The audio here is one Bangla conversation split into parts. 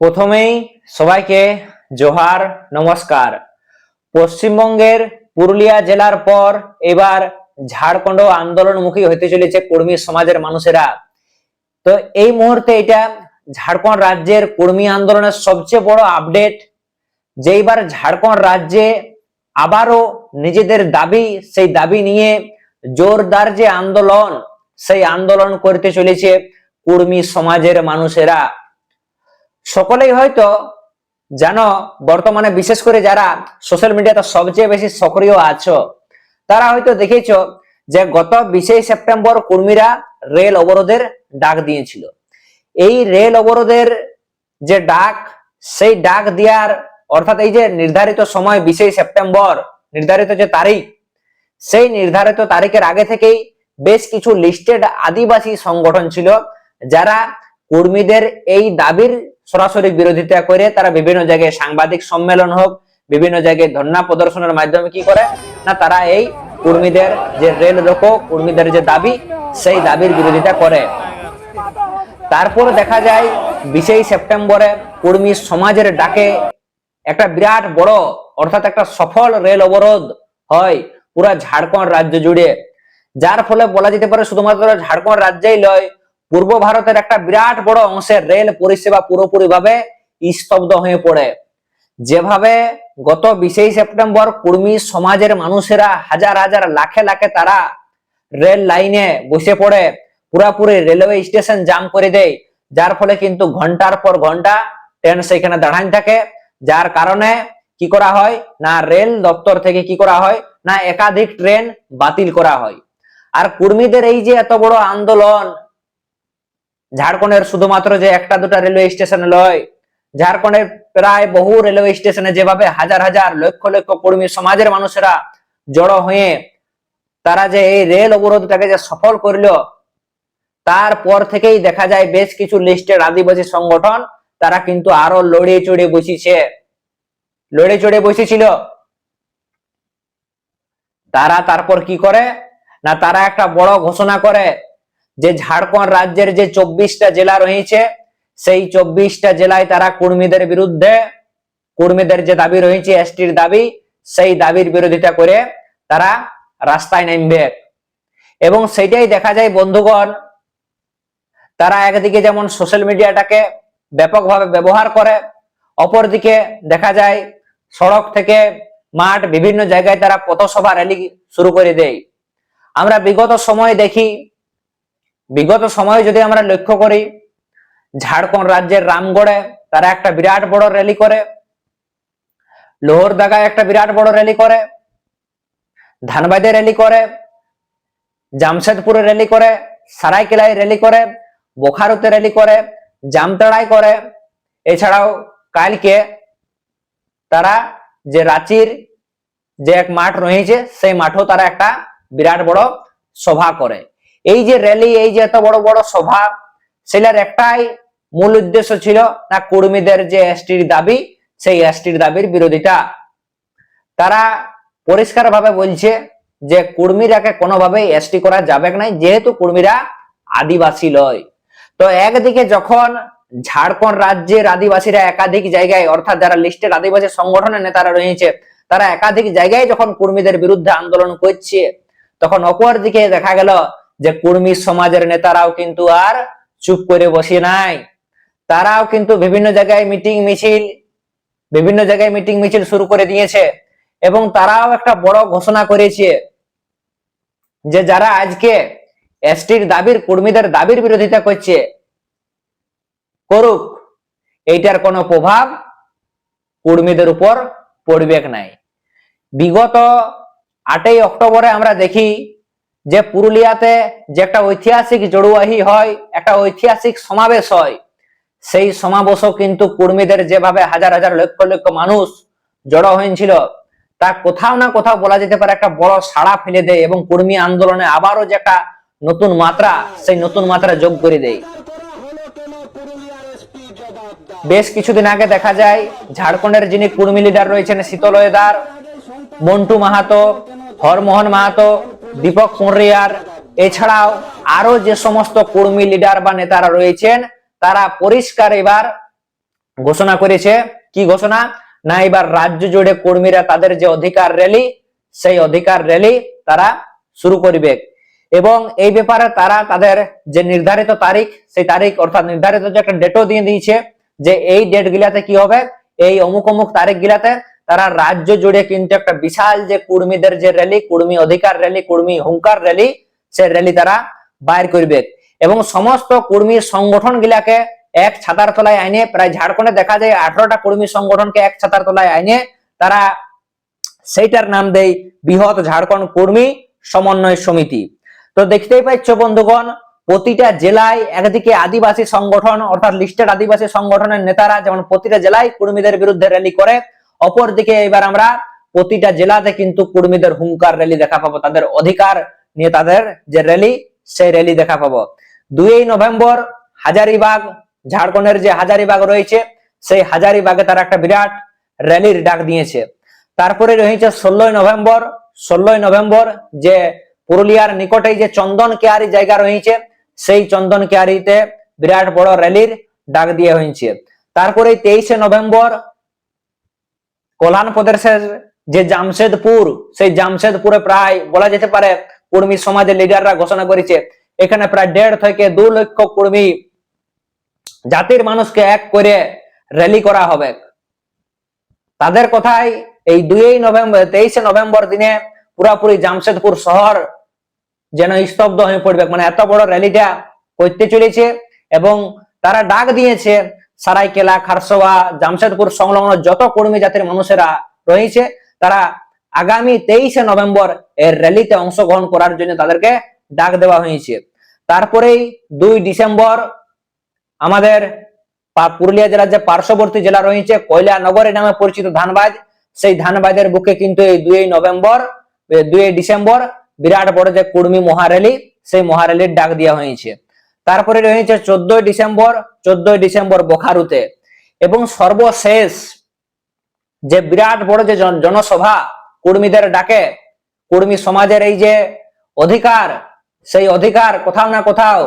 প্রথমেই সবাইকে জোহার, নমস্কার। পশ্চিমবঙ্গের পুরুলিয়া জেলার পর এবার ঝাড়খণ্ড আন্দোলনমুখী হতে চলেছে কর্মী সমাজের মানুষেরা। তো এই মুহূর্তে এটা ঝাড়খণ্ড রাজ্যের কর্মী আন্দোলনের সবচেয়ে বড় আপডেট, যে এবার ঝাড়খণ্ড রাজ্যে আবারও নিজেদের দাবি, সেই দাবি নিয়ে জোরদার যে আন্দোলন, সেই আন্দোলন করতে চলেছে কর্মী সমাজের মানুষেরা। সকলেই হয়তো জানো, বর্তমানে বিশেষ করে যারা সোশ্যাল মিডিয়াতে সবচেয়ে বেশি সক্রিয় আছো, তারা হয়তো দেখেছ যে গত বিশে সেপ্টেম্বর কর্মীরা রেল অবরোধের ডাক দিয়েছিল। এই রেল অবরোধের যে ডাক, সেই ডাক দেওয়ার অর্থাৎ এই যে নির্ধারিত সময় বিশে সেপ্টেম্বর, নির্ধারিত যে তারিখ, সেই নির্ধারিত তারিখের আগে থেকেই বেশ কিছু লিস্টেড আদিবাসী সংগঠন ছিল, যারা কর্মীদের এই দাবির সরাসরি বিরোধিতা করে তারা বিভিন্ন জায়গায় সাংবাদিক সম্মেলন হোক, বিভিন্ন জায়গায় ধর্ণা প্রদর্শনের মাধ্যমে কি করে? না, তারা এই কর্মীদের যে রেল রোকো কর্মীদের যে দাবি, সেই দাবির বিরোধিতা করে। তারপর দেখা যায়, বিশেই সেপ্টেম্বরে কর্মী সমাজের ডাকে একটা বিরাট বড়, অর্থাৎ একটা সফল রেল অবরোধ হয় পুরা ঝাড়খণ্ড রাজ্য জুড়ে। যার ফলে বলা যেতে পারে শুধুমাত্র ঝাড়খণ্ড রাজ্যেই নয় পূর্ব ভারতের একটা বিরাট বড় অংশের রেল পরিষেবা পুরোপুরি ভাবে স্তব্ধ হয়ে পড়ে। যেভাবে গত বিশে সেপ্টেম্বর কর্মী সমাজের মানুষেরা হাজার হাজার লাখে লাখে তারা রেল লাইনে বসে পড়ে, পুরাপুরি রেলওয়ে স্টেশন জাম করে দেয়, যার ফলে কিন্তু ঘণ্টার পর ঘণ্টা ট্রেন সেখানে দাঁড়াই থাকে, যার কারণে কি করা হয়, না রেল দপ্তর থেকে কি করা হয়, না একাধিক ট্রেন বাতিল করা হয়। আর কর্মীদের এই যে এত বড় আন্দোলন ঝাড়খণ্ডের শুধুমাত্র যে একটা দুটা রেলওয়ে স্টেশন লয় ঝাড়খণ্ডের প্রায় বহু রেলওয়ে স্টেশনে যেভাবে হাজার হাজার লক্ষ লক্ষ কর্মী সমাজের মানুষেরা জড়ো হয়ে তারা যে এই রেল অবরোধটাকে যে সফল করল তারপর থেকেই দেখা যায় বেশ কিছু লিস্টের আদিবাসী সংগঠন তারা কিন্তু আরও লড়িয়ে চড়ে বসেছে। লড়ে চড়ে বসেছিল। তারা তারপর কি করে? না, তারা একটা বড় ঘোষণা করে যে ঝাড়খণ্ড রাজ্যের যে চব্বিশটা জেলা রয়েছে, সেই চব্বিশটা জেলায় তারা কর্মীদের বিরুদ্ধে, কর্মীদের যে দাবি রয়েছে, এসটির দাবি, সেই দাবির বিরোধিতা করে তারা রাস্তায় নামবে। এবং সেটাই দেখা যায়, বন্ধুগণ, তারা একদিকে যেমন সোশ্যাল মিডিয়াটাকে ব্যাপকভাবে ব্যবহার করে, অপরদিকে দেখা যায়, সড়ক থেকে মাঠ বিভিন্ন জায়গায় তারা পথসভা র্যালি শুরু করে দেয়। আমরা বিগত সময় দেখি বিগত সময়ে যদি আমরা লক্ষ্য করি, ঝাড়খণ্ড রাজ্যের রামগড়ে তারা একটা বিরাট বড় র্যালি করে, লোহরদাগায় একটা বিরাট বড় র্যালি করে, ধানবাদে র্যালি করে, জামশেদপুরে র্যালি করে, সারাইকেলায় র্যালি করে, বোখারোতে র্যালি করে জামতাড়ায় করে। এছাড়াও কালকে তারা যে রাঁচির যে এক মাঠ রয়েছে, সেই মাঠও তারা একটা বিরাট বড় সভা করে। এই যে র্যালি এই যে এত বড় বড় সভা, সেটার একটাই মূল উদ্দেশ্য ছিল না কর্মীদের যে এসটির দাবি, সেই এসটির দাবির বিরোধিতা। তারা পরিষ্কার ভাবে বলছে যে কর্মীরাকে কোনোভাবেই এসটি করা যাবে না যেহেতু কর্মীরা আদিবাসী লয়। তো একদিকে যখন ঝাড়খণ্ড রাজ্যের আদিবাসীরা একাধিক জায়গায়, অর্থাৎ যারা লিস্টের আদিবাসী সংগঠনের নেতারা রয়েছে, তারা একাধিক জায়গায় যখন কর্মীদের বিরুদ্ধে আন্দোলন করছে, তখন অপর দিকে দেখা গেল যে কর্মী সমাজের নেতারাও কিন্তু আর চুপ করে বসে নাই। তারাও কিন্তু বিভিন্ন জায়গায় মিটিং মিছিল, বিভিন্ন জায়গায় মিটিং মিছিল শুরু করে দিয়েছে এবং তারাও একটা বড় ঘোষণা করেছে যে যারা আজকে এসটির দাবির, কর্মীদের দাবির বিরোধিতা করছে, করুক, এইটার কোনো প্রভাব কর্মীদের উপর পড়বে নাই। বিগত আটই অক্টোবরে আমরা দেখি যে পুরুলিয়াতে যে একটা ঐতিহাসিক জড়ুয়াহি হয়, একটা ঐতিহাসিক সমাবেশ হয়, সেই সমাবেশও কিন্তু কর্মীদের যেভাবে হাজার হাজার লক্ষ লক্ষ মানুষ জড়ো হয়েছিল, তা কোথাও না কোথাও বলা যেতে পারে একটা বড় সাড়া ফেলে দেয় এবং কর্মী আন্দোলনে আবারও যে একটা নতুন মাত্রা, সেই নতুন মাত্রা যোগ করে দেয়। বেশ কিছুদিন আগে দেখা যায়, ঝাড়খণ্ডের যিনি কর্মী লিডার রয়েছেন শীতলয়দার মন্টু মাহাতো, হরমোহন মাহাতো দীপক মুরিয়ার এছাড়াও আরও যে সমস্ত কর্মী লিডার বা নেতারা রয়েছেন, তারা পরিষ্কার এবার ঘোষণা করেছে। কি ঘোষণা? না, এবার রাজ্য জুড়ে কর্মীরা তাদের যে অধিকার র্যালি সেই অধিকার র্যালি তারা শুরু করবে। এবং এই ব্যাপারে তারা তাদের যে নির্ধারিত তারিখ, সেই তারিখ অর্থাৎ নির্ধারিত যে একটা ডেটও দিয়ে দিয়েছে, যে এই ডেট গিলাতে কি হবে, এই অমুক অমুক তারিখ গিলাতে তারা রাজ্য জুড়ে কিন্তু একটা বিশাল যে কর্মীদের যে র্যালি কর্মী অধিকার র্যালি কর্মী হুঙ্কার র্যালি সে র্যালি তারা বাইর করবে। এবং সমস্ত কর্মী সংগঠন গিলাকে এক ছাতার তলায় আইনে প্রায় ঝাড়খণ্ডে দেখা যায় আঠারোটা কর্মী সংগঠনকে এক ছাতার তলায় আইনে তারা সেইটার নাম দেয় বৃহৎ ঝাড়খণ্ড কর্মী সমন্বয় সমিতি। তো দেখতেই পাচ্ছ বন্ধুগণ, প্রতিটা জেলায় একদিকে আদিবাসী সংগঠন, অর্থাৎ লিস্টেড আদিবাসী সংগঠনের নেতারা যেমন প্রতিটা জেলায় কর্মীদের বিরুদ্ধে র্যালি করে অপরদিকে এবার আমরা প্রতিটা জেলাতে কিন্তু কর্মীদের হুঙ্কার র্যালি দেখা পাবো, তাদের অধিকার নিয়ে তাদের যে র্যালি সেই র্যালি দেখা পাবো। দুই নভেম্বর হাজারিবাগ, ঝাড়খণ্ডের যে হাজারিবাগ রয়েছে, সেই হাজারিবাগে তারা একটা বিরাট র্যালির ডাক দিয়েছে। তারপরে রয়েছে ষোলোই নভেম্বর ষোলোই নভেম্বর যে পুরুলিয়ার নিকটেই যে চন্দন কেয়ারি জায়গা রয়েছে, সেই চন্দন কেয়ারিতে বিরাট বড় র্যালির ডাক দিয়ে হয়েছে। তারপরে তেইশে নভেম্বর কল্যাণ প্রদেশের যে জামশেদপুর, সেই জামশেদপুরে প্রায় বলা যেতে পারে কর্মী সমাজের লিডাররা ঘোষণা করেছে। এখানে প্রায় দেড় থেকে দু লক্ষ কর্মী জাতির মানুষকে এক করে র্যালি করা হবে। তাদের কথাই এই দুই নভেম্বর, তেইশে নভেম্বর দিনে পুরাপুরি জামশেদপুর শহর যেন স্তব্ধ হয়ে পড়বে। মানে এত বড় র্যালিটা করতে চলেছে এবং তারা ডাক দিয়েছে সারাইকেলা, খারসোয়া, জামশেদপুর সংলগ্ন যত কর্মী জাতির মানুষেরা রয়েছে, তারা আগামী তেইশে নভেম্বর এর র্যালিতে অংশগ্রহণ করার জন্য তাদেরকে ডাক দেওয়া হয়েছে। তারপরেই দুই ডিসেম্বর আমাদের পুরুলিয়া জেলার যে পার্শ্ববর্তী জেলা রয়েছে, কয়লা নগরী নামে পরিচিত ধানবাদ সেই ধানবাদের বুকে কিন্তু এই দুই নভেম্বর দুই ডিসেম্বর বিরাট বড় যে কুর্মী মহারেলি সেই মহারেলির ডাক দেওয়া হয়েছে। তারপরে রয়েছে চোদ্দই ডিসেম্বর চোদ্দই ডিসেম্বর বোখারুতে। এবং সর্বশেষ যে বিরাট বড় যে জনসভা কর্মীদের ডাকে, কর্মী সমাজের এই যে অধিকার, সেই অধিকার কোথাও না কোথাও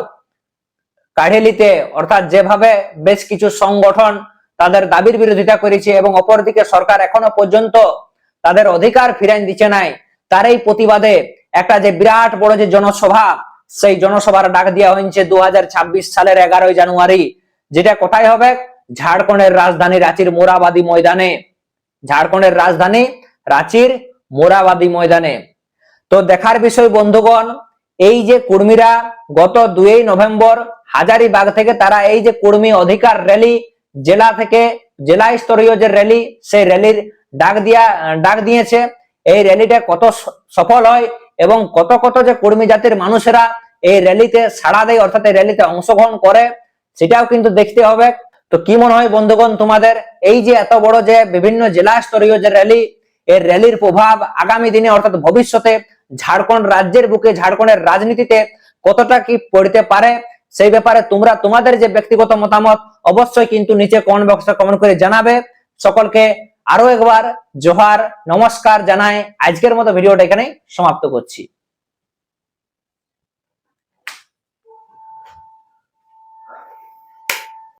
কাঢ়েলিতে, অর্থাৎ যেভাবে বেশ কিছু সংগঠন তাদের দাবির বিরোধিতা করেছে এবং অপরদিকে সরকার এখনও পর্যন্ত তাদের অধিকার ফিরাই দিচ্ছে নাই তারই প্রতিবাদে একটা যে বিরাট বড় যে জনসভা সেই জনসভার ডাক দেওয়া হয়েছে দু হাজার ছাব্বিশ সালের এগারোই জানুয়ারি, যেটা কোথায় হবে? ঝাড়খণ্ডের রাজধানী রাঁচির মোরাবাদী ময়দানে। ঝাড়খণ্ডের রাজধানী রাঁচির মোরাবাদী ময়দানে। তো দেখার বিষয়, বন্ধুগণ, এই যে কর্মীরা গত দুই নভেম্বর হাজারিবাগ থেকে তারা এই যে কর্মী অধিকার র্যালি, জেলা থেকে জেলা স্তরীয় যে র্যালি, সেই র্যালির ডাক দিয়া, ডাক দিয়েছে। এই র্যালিটা কত সফল হয়? এবং কত কত যে কর্মী জাতির মানুষেরা এই র্যালিতে সাড়া দেয়, অর্থাৎ এই র্যালিতে অংশগ্রহণ করে, সেটাও কিন্তু দেখতে হবে। তো কি মনে হয় বন্ধুগণ তোমাদের? এই যে এত বড় যে বিভিন্ন জেলা স্তরীয় যে র্যালি এর র্যালির প্রভাব আগামী দিনে, অর্থাৎ ভবিষ্যতে ঝাড়খণ্ড রাজ্যের বুকে, ঝাড়খণ্ডের রাজনীতিতে কতটা কি পড়তে পারে, সেই ব্যাপারে তোমরা তোমাদের যে ব্যক্তিগত মতামত, অবশ্যই কিন্তু নিচে কমেন্ট বক্সে কমেন্ট করে জানাবে। সকলকে আরও একবার জোহার নমস্কার জানায় আজকের মতো ভিডিওটা এখানে সমাপ্ত করছি।